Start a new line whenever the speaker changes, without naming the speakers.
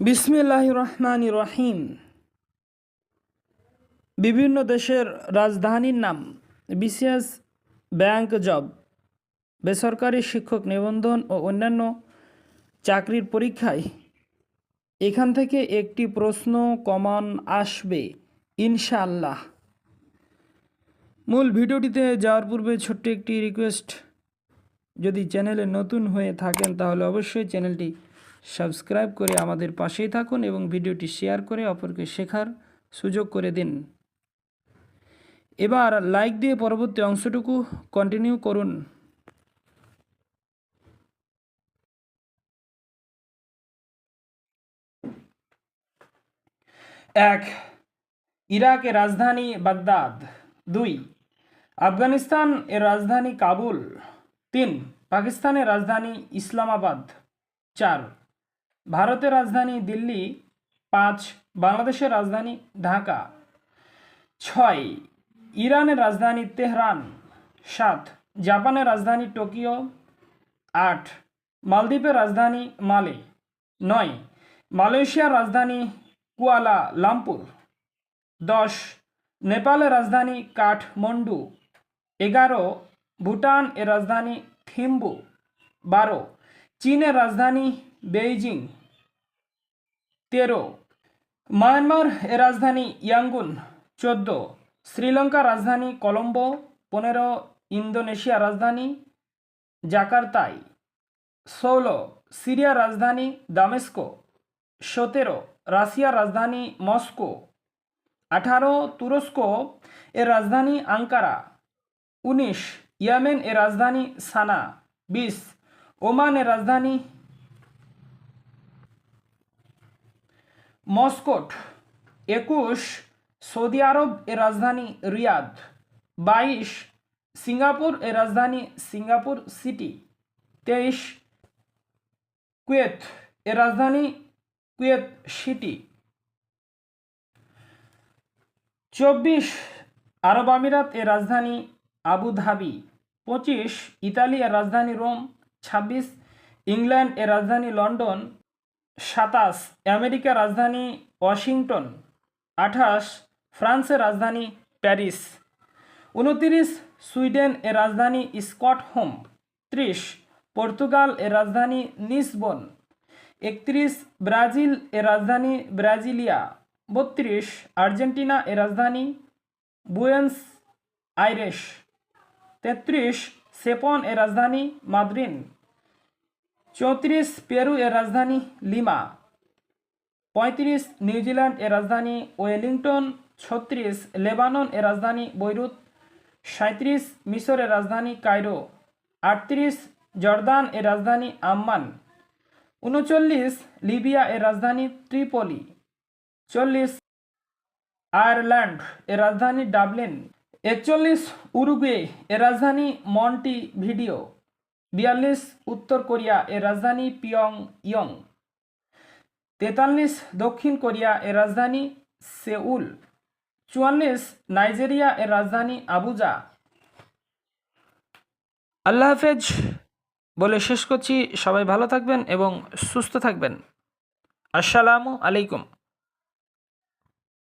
বিসমিল্লাহ রহমান রহিম। বিভিন্ন দেশের রাজধানীর নাম, বিসিএস ব্যাংক জব, বেসরকারি শিক্ষক নিবন্ধন ও অন্যান্য চাকরির পরীক্ষায় এখান থেকে একটি প্রশ্ন কমন আসবে, ইনশাআল্লাহ। মূল ভিডিওটিতে যাওয়ার পূর্বে ছোট্ট একটি রিকোয়েস্ট যদি চ্যানেলে নতুন হয়ে থাকেন, তাহলে অবশ্যই চ্যানেলটি সাবস্ক্রাইব করে আমাদের পাশেই থাকুন এবং ভিডিওটি শেয়ার করে অপরকে শেখার সুযোগ করে দিন। এবার লাইক দিয়ে পরবর্তী অংশটুকু কন্টিনিউ করুন। এক ইরাকের রাজধানী বাগদাদ। দুই, আফগানিস্তান এর রাজধানী কাবুল। তিন, পাকিস্তানের রাজধানী ইসলামাবাদ। চার ভারতের রাজধানী দিল্লি, পাঁচ, বাংলাদেশের রাজধানী ঢাকা, ছয়, ইরানের রাজধানী তেহরান, সাত, জাপানের রাজধানী টোকিও, আট, মালদ্বীপের রাজধানী মালে, নয়, মালয়েশিয়ার রাজধানী কুয়ালা লামপুর দশ, নেপালের রাজধানী কাঠমান্ডু, এগারো, ভুটান এর রাজধানী থিম্বু, বারো, চীনের রাজধানী বেইজিং, তেরো। মায়ানমার এর রাজধানী ইয়াঙ্গুন, চোদ্দ। শ্রীলঙ্কার রাজধানী কলম্বো, পনেরো। ইন্দোনেশিয়ার রাজধানী জাকার্তাই ষোলো। সিরিয়ার রাজধানী দামেস্কো, সতেরো। রাশিয়ার রাজধানী মস্কো, আঠারো। তুরস্ক এর রাজধানী আঙ্কারা, উনিশ। ইয়েমেন এর রাজধানী সানা, বিশ। ওমান এর রাজধানী মস্কোট, একুশ, সৌদি আরব এর রাজধানী রিয়াদ, বাইশ, সিঙ্গাপুর এর রাজধানী সিঙ্গাপুর সিটি, তেইশ, কুয়েত এর রাজধানী কুয়েত সিটি। চব্বিশ, আরব আমিরাত এর রাজধানী আবুধাবি পঁচিশ, ইতালি এর রাজধানী রোম, ছাব্বিশ, ইংল্যান্ড এর রাজধানী লন্ডন সাতাশ, আমেরিকার রাজধানী ওয়াশিংটন। আঠাশ, ফ্রান্সের রাজধানী প্যারিস। উনতিরিশ, সুইডেন এর রাজধানী স্কটহোম। ত্রিশ, পর্তুগাল এর রাজধানী নিসবন একত্রিশ, ব্রাজিল এর রাজধানী ব্রাজিলিয়া। বত্রিশ, আর্জেন্টিনা এর রাজধানী বুয়েন্স আইরেস। তেত্রিশ, সেপন এর রাজধানী মাদ্রিন চৌত্রিশ পেরু এর রাজধানী লিমা, পঁয়ত্রিশ নিউজিল্যান্ড এর রাজধানী ওয়েলিংটন, ছত্রিশ লেবানন এর রাজধানী বৈরুত সাঁত্রিশ মিশরের রাজধানী কায়রো, আটত্রিশ জর্দান এর রাজধানী আম্মান, উনচল্লিশ লিবিয়া এর রাজধানী ত্রিপলি, চল্লিশ আয়ারল্যান্ড এর রাজধানী ডাবলিন, একচল্লিশ উরুগুয়ে এর রাজধানী মন্টি ভিডিও বিয়াল্লিশ উত্তর কোরিয়া এর রাজধানী পিয়ং ইয়ং তেতাল্লিশ দক্ষিণ কোরিয়া এর রাজধানী সেউল। চুয়াল্লিশ নাইজেরিয়া এর রাজধানী আবুজা। আল্লাহ হাফেজ বলে শেষ করছি। সবাই ভালো থাকবেন এবং সুস্থ থাকবেন। আসসালামু আলাইকুম।